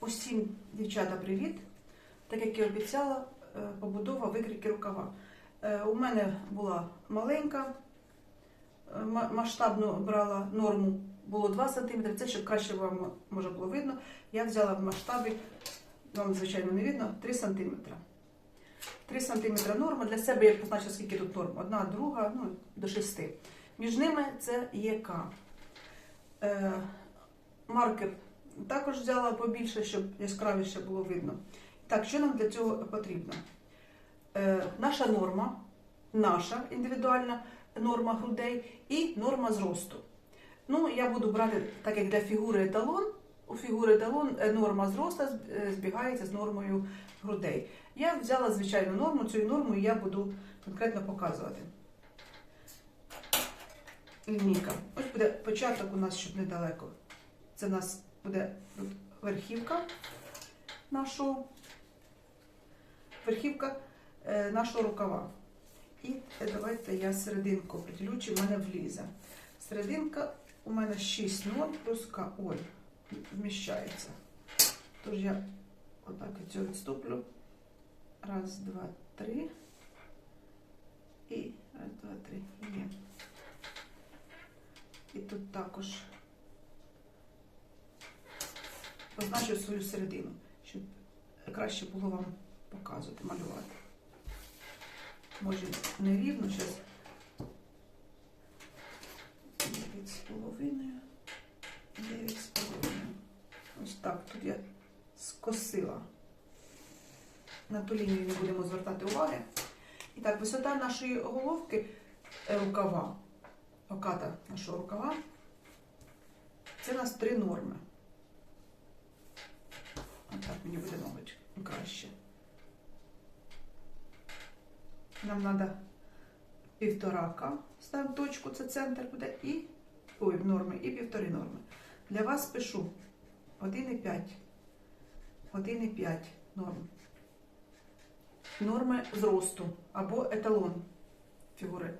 Усім, дівчата, привіт! Так як і обіцяла, е, побудова викрійки рукава. Е, У мене була маленька, е, ма- масштабну брала норму, було 2 см. Це щоб краще вам може було видно. Я взяла в масштабі, вам звичайно не видно, 3 см. 3 см норма. Для себе я позначила, скільки тут норм. Одна, друга, ну, до 6. Між ними це ЄК. Е, маркер також взяла побільше, щоб яскравіше було видно. Так, що нам для цього потрібно? Е, наша норма, наша індивідуальна норма грудей і норма зросту. Ну, я буду брати, так як для фігури еталон, у фігури еталон е, норма зросту е, збігається з нормою грудей. Я взяла звичайну норму, цю норму я буду конкретно показувати. Лінійка. Ось буде початок у нас, щоб недалеко. Це у нас буде верхівка нашого, верхівка е, нашого рукава. І давайте я серединку приділю, чи в мене влізе. Серединка у мене 6 норм плюс. Ой, вміщається. Тож я отак від відступлю. Раз, два, три. І раз, два, три. Є. І тут також позначу свою середину, щоб краще було вам показувати, малювати. Може не рівно, зараз 9 з половиною. 9 з половиною. Ось так, тут я скосила. На ту лінію не будемо звертати уваги. І так, висота нашої головки е, рукава, оката нашого рукава, це у нас три норми. Отак мені буде, мабуть, краще. Нам треба півторака, ставимо точку, це центр буде, і ой, норми, і півтори норми. Для вас пишу 1,5. 1,5 норм. Норми зросту або еталон фігури.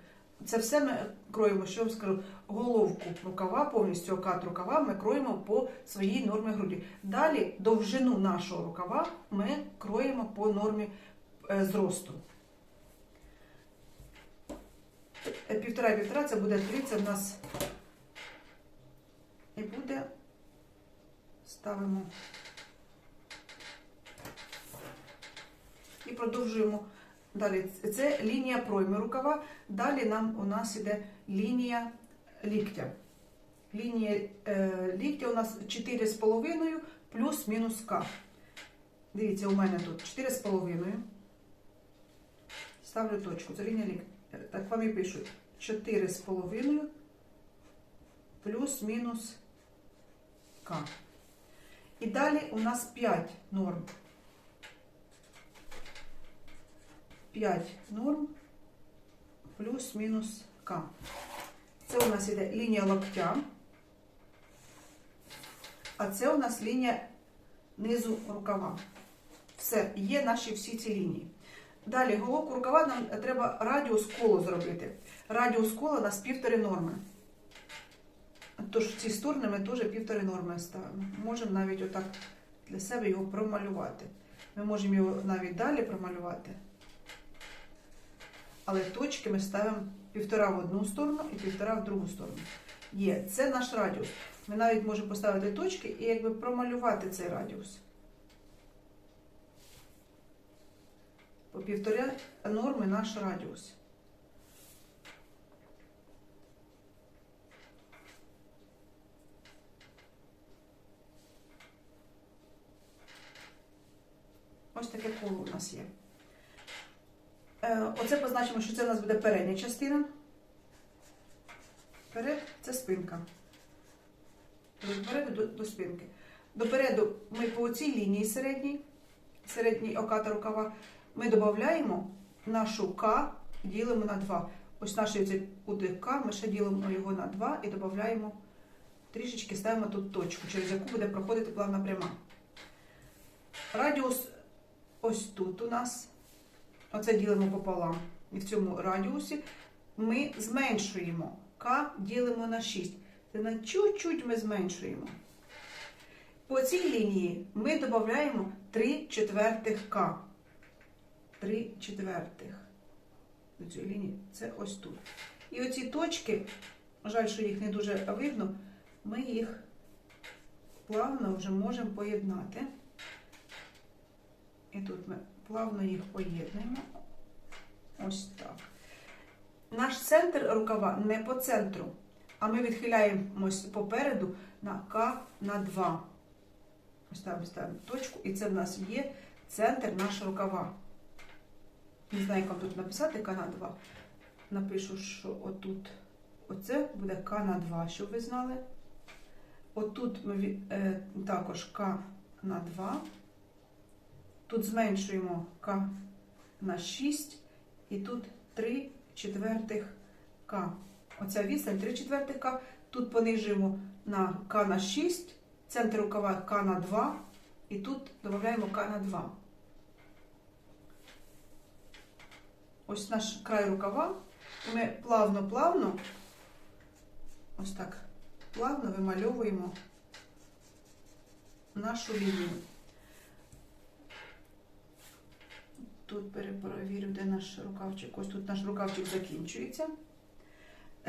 Це все ми кроємо, що я вам скажу, головку рукава, повністю окат рукава ми кроємо по своїй нормі груді. Далі довжину нашого рукава ми кроємо по нормі е, зросту. Е, Півтора і півтора це буде три, це в нас і буде, ставимо і продовжуємо Далі це лінія пройми рукава. Далі нам у нас іде лінія ліктя. Лінія е, ліктя у нас 4,5 плюс-мінус К. Дивіться, у мене тут 4,5. Ставлю точку. Це лінія ліктя. Так вам і пишуть 4,5 плюс-мінус К. І далі у нас 5 норм. 5 норм плюс-мінус К. Це у нас іде лінія локтя, а це у нас лінія низу рукава. Все, є наші всі ці лінії. Далі головку рукава нам треба радіус колу зробити. Радіус кола у нас півтори норми. Тож ці сторони ми теж півтори норми ставимо. Можемо навіть отак для себе його промалювати. Ми можемо його навіть далі промалювати. Але точки ми ставимо півтора в одну сторону і півтора в другу сторону. Є, це наш радіус. Ми навіть можемо поставити точки і якби промалювати цей радіус. По півтора норми наш радіус. Ось таке коло у нас є. Е, Оце позначимо, що це у нас буде передня частина. Перед це спинка. Від до, до спинки. Допереду ми по цій лінії середній, середній оката рукава, ми додаємо нашу К, ділимо на 2. Ось наш кутик К, ми ще ділимо його на 2 і додаємо трішечки ставимо тут точку, через яку буде проходити плавна пряма. Радіус ось тут у нас. Оце ділимо пополам. І в цьому радіусі ми зменшуємо. К ділимо на 6. Це на чуть-чуть ми зменшуємо. По цій лінії ми додаємо 3 четвертих К. 3 четвертих. До цієї лінії це ось тут. І оці точки, жаль, що їх не дуже видно, ми їх плавно вже можемо поєднати. І тут ми плавно їх поєднуємо. Ось так. Наш центр рукава не по центру, а ми відхиляємось попереду на К на 2. Ось так ставимо точку, і це в нас є центр нашого рукава. Не знаю, як тут написати К на 2. Напишу, що отут оце буде К на 2, щоб ви знали. Отут ми від- е, також К на 2. Тут зменшуємо К на 6 і тут 3 четвертих К. Оця відстань 3 четвертих К. Тут понижуємо на К на 6, центр рукава К на 2 і тут додаємо К на 2. Ось наш край рукава. Ми плавно-плавно, ось так, плавно вимальовуємо нашу лінію. Тут перепровірю, де наш рукавчик. Ось тут наш рукавчик закінчується.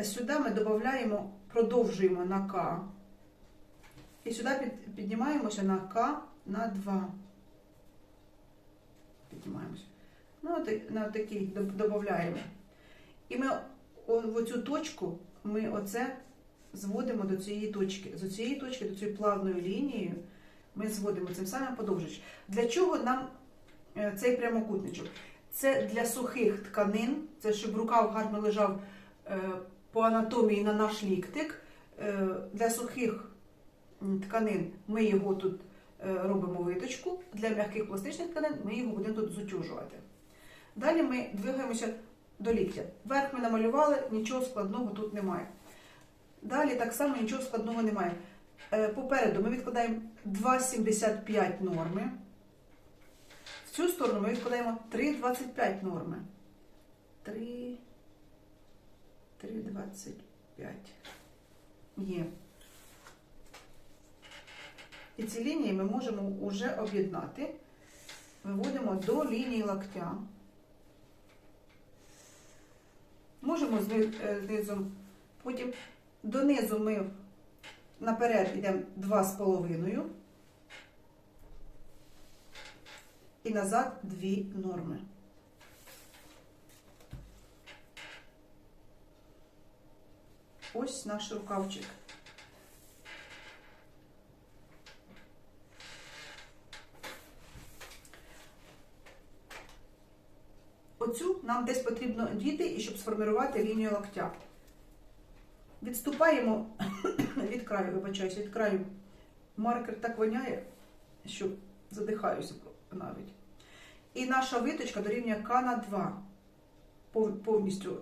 Сюди ми додаємо, продовжуємо на К. І сюди піднімаємося на К на 2. Піднімаємося. Ну, на такий додаємо. І ми в оцю точку ми оце зводимо до цієї точки. З цієї точки до цієї плавної лінії ми зводимо цим самим подовжуючи. Для чого нам цей прямокутничок? Це для сухих тканин, це щоб рукав гарно лежав е, по анатомії на наш ліктик. Е, Для сухих тканин ми його тут е, робимо виточку, для м'яких пластичних тканин ми його будемо тут зутюжувати. Далі ми двигаємося до ліктя. Верх ми намалювали, нічого складного тут немає. Далі так само нічого складного немає. Е, Попереду ми відкладаємо 2,75 норми. Цю сторону ми відкладаємо 3,25 норми. 3, 3,25. Є. І ці лінії ми можемо вже об'єднати. Виводимо до лінії локтя. Можемо е, знизу, потім донизу ми наперед йдемо 2,5 і назад 2 норми. Ось наш рукавчик. Оцю нам десь потрібно діти, щоб сформувати лінію локтя. Відступаємо від краю, вибачаюся, від краю. Маркер так воняє, що задихаюся навіть. І наша виточка дорівнює К на 2. Повністю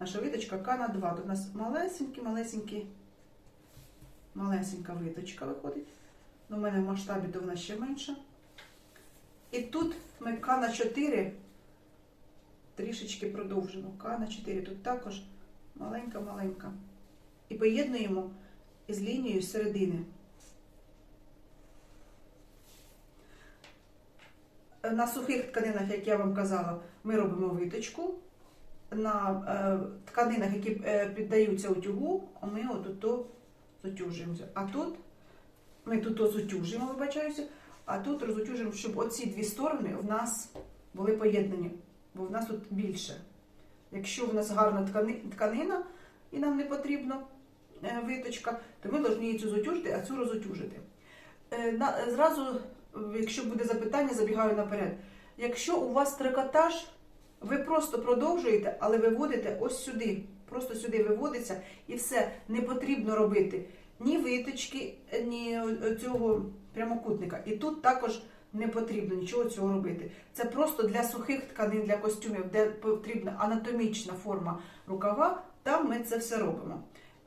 наша виточка К на 2. Тут у нас малесенькі, малесенькі, малесенька виточка виходить. Ну, у мене в масштабі то вона ще менша. І тут ми К на 4 трішечки продовжимо. К на 4. Тут також маленька-маленька. І поєднуємо із лінією середини. На сухих тканинах, як я вам казала, ми робимо виточку. На е, тканинах, які е, піддаються утюгу, ми отут то. А тут ми тут то вибачаюся, а тут розутюжуємо, щоб оці дві сторони в нас були поєднані, бо в нас тут більше. Якщо в нас гарна ткани- тканина і нам не потрібно е, виточка, то ми повинні цю затюжити, а цю розутюжити. Зразу, якщо буде запитання, забігаю наперед. Якщо у вас трикотаж, ви просто продовжуєте, але виводите ось сюди. Просто сюди виводиться і все. Не потрібно робити ні виточки, ні цього прямокутника. І тут також не потрібно нічого цього робити. Це просто для сухих тканин, для костюмів, де потрібна анатомічна форма рукава, там ми це все робимо.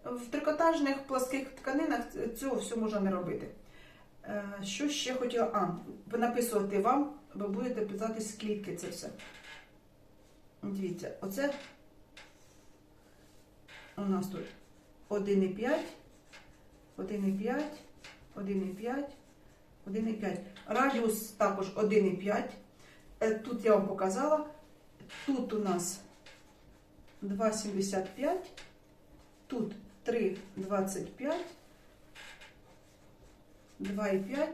В трикотажних пласких тканинах цього все можна не робити. Е, Що ще хотіла а, написувати вам, ви будете питати, скільки це все. Дивіться, оце у нас тут 1,5, 1,5, 1,5, 1,5. Радіус також 1,5. Е, Тут я вам показала. Тут у нас 2,75, тут 3,25, 2,5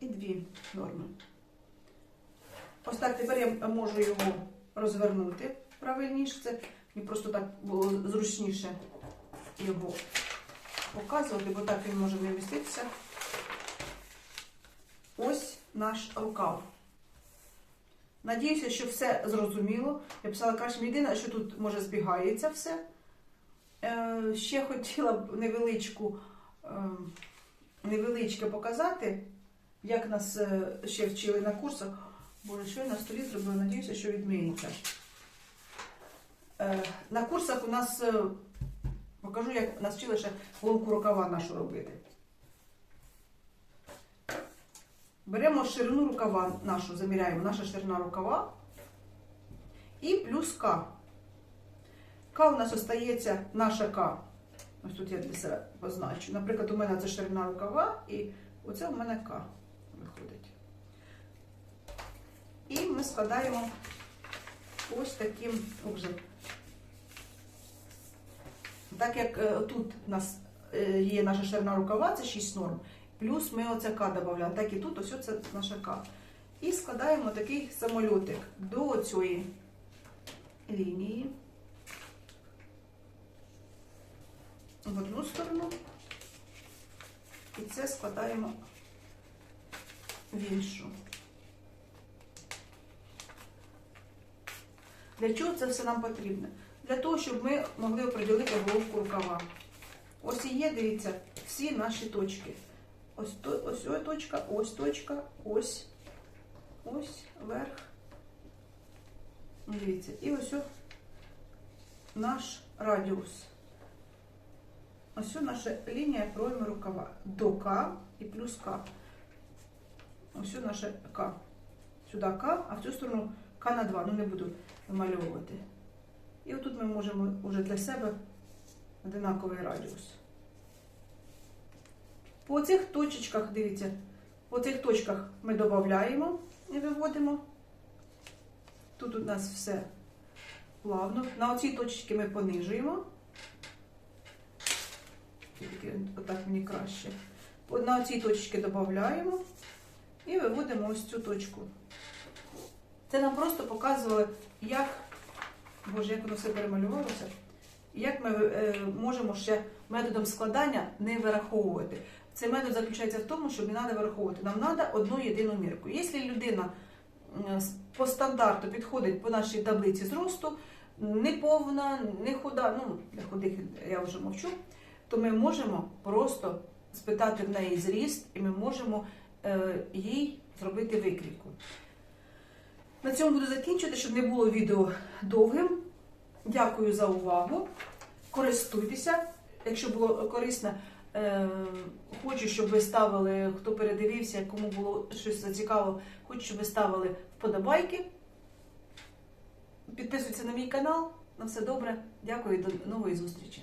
і 2 норми. Ось так тепер я можу його розвернути правильніше. Це мені просто так було зручніше його показувати, бо так він може не вміститися. Ось наш рукав. Надіюся, що все зрозуміло. Я писала краще єдине, що тут може збігається все. Е, ще хотіла б невеличку, е, невеличке показати, як нас е, ще вчили на курсах. Боже, що я на столі зробила? Надіюся, що відміниться. Е, на курсах у нас е, покажу, як нас вчили ще головку рукава нашу робити. Беремо ширину рукава нашу, заміряємо наша ширина рукава і плюс К. К у нас остається наша К. Ось тут я для себе позначу. Наприклад, у мене це ширина рукава, і оце у мене К виходить. І ми складаємо ось таким образом. Так як е, тут у нас е, є наша ширина рукава, це 6 норм. Плюс ми оце К додаємо, так і тут ось це наша К. І складаємо такий самольотик до цієї лінії. В одну сторону. І це складаємо в іншу. Для чого це все нам потрібно? Для того, щоб ми могли оприділити головку рукава. Ось і є, дивіться, всі наші точки. Ось, то, ось ось точка, ось точка, ось, ось, верх. Дивіться, і ось о наш радіус. Ось наша лінія пройми рукава. До К і плюс К. Ось о наше К. Сюди К, а в цю сторону К на 2. Ну не буду вимальовувати. І отут ми можемо вже для себе одинаковий радіус. По цих точечках, дивіться, по цих точках ми додаємо і виводимо. Тут у нас все плавно. На оцій точці ми понижуємо. Тільки Отак мені краще. На оцій точці додаємо і виводимо ось цю точку. Це нам просто показували, як, боже, як воно все перемалювалося, як ми е, можемо ще методом складання не вираховувати. Цей метод заключається в тому, що не треба вираховувати. Нам треба одну єдину мірку. Якщо людина по стандарту підходить по нашій таблиці зросту, не повна, не худа, ну для худих я вже мовчу, то ми можемо просто спитати в неї зріст, і ми можемо е, їй зробити викрійку. На цьому буду закінчувати, щоб не було відео довгим. Дякую за увагу. Користуйтеся. Якщо було корисно, е, хочу, щоб ви ставили, хто передивився, кому було щось цікаво, хочу, щоб ви ставили вподобайки. Підписуйтесь на мій канал. На все добре. Дякую і до нової зустрічі.